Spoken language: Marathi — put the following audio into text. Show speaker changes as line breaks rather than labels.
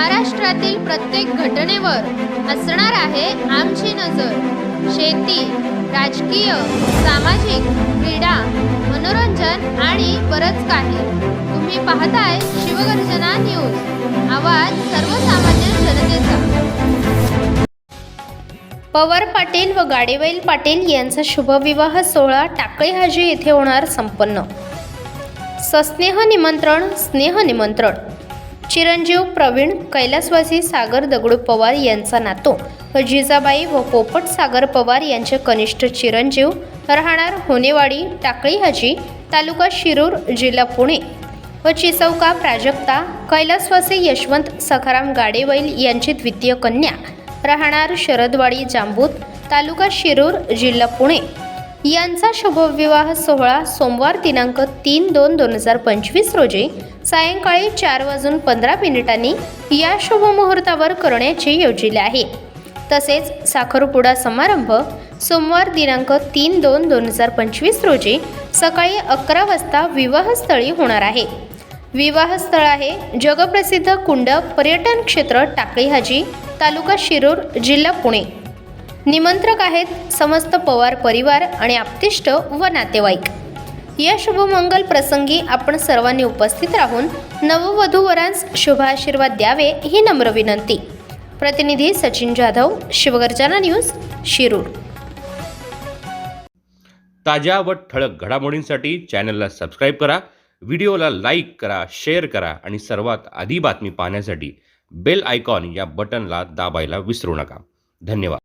महाराष्ट्रातील प्रत्येक घटनेवर असणार आहे आमची नजर. शेती राजकीय सामाजिक क्रीडा मनोरंजन आणि बरंच काही. तुम्ही पाहताय शिवगर्जना न्यूज. आवाज सर्वसामान्य जनतेचा. पवार पाटील व गाडेवैल पाटील यांचा शुभविवाह सोहळा टाकळी हाजी येथे होणार संपन्न. सस्नेह निमंत्रण स्नेह निमंत्रण. चिरंजीव प्रवीण कैलासवासी सागर दगडू पवार यांचा नातू व जिजाबाई व पोपट सागर पवार यांचे कनिष्ठ चिरंजीव राहणार होनेवाडी टाकळी हाजी तालुका शिरूर जिल्हा पुणे. व चिसौका प्राजक्ता कैलासवासी यशवंत सखाराम गाडेवैल यांची द्वितीय कन्या राहणार शरदवाडी जांबूत तालुका शिरूर जिल्हा पुणे. यांचा शुभविवाह सोहळा सोमवार दिनांक तीन दोन दोन हजार पंचवीस रोजी सायंकाळी चार वाजून पंधरा मिनिटांनी या शुभमुहूर्तावर करण्याचे योजिले आहे. तसेच साखरपुडा समारंभ सोमवार दिनांक तीन दोन दोन हजार पंचवीस रोजी सकाळी अकरा वाजता विवाहस्थळी होणार आहे. विवाहस्थळ आहे जगप्रसिद्ध कुंड पर्यटन क्षेत्र टाकळी हाजी तालुका शिरूर जिल्हा पुणे. निमंत्रक आहेत समस्त पवार परिवार आणि आप्तिष्ट व नातेवाईक. या शुभमंगल प्रसंगी आपण सर्वांनी उपस्थित राहून नववधूवरांस शुभाशीर्वाद द्यावे ही नम्र विनंती. प्रतिनिधी सचिन जाधव शिवगर्जना न्यूज शिरूर.
ताज्या व ठळक घडामोडींसाठी चॅनलला सबस्क्राईब करा व्हिडिओला लाईक करा शेअर करा आणि सर्वात आधी बातमी पाहण्यासाठी बेल आयकॉन या बटनला दाबायला विसरू नका. धन्यवाद.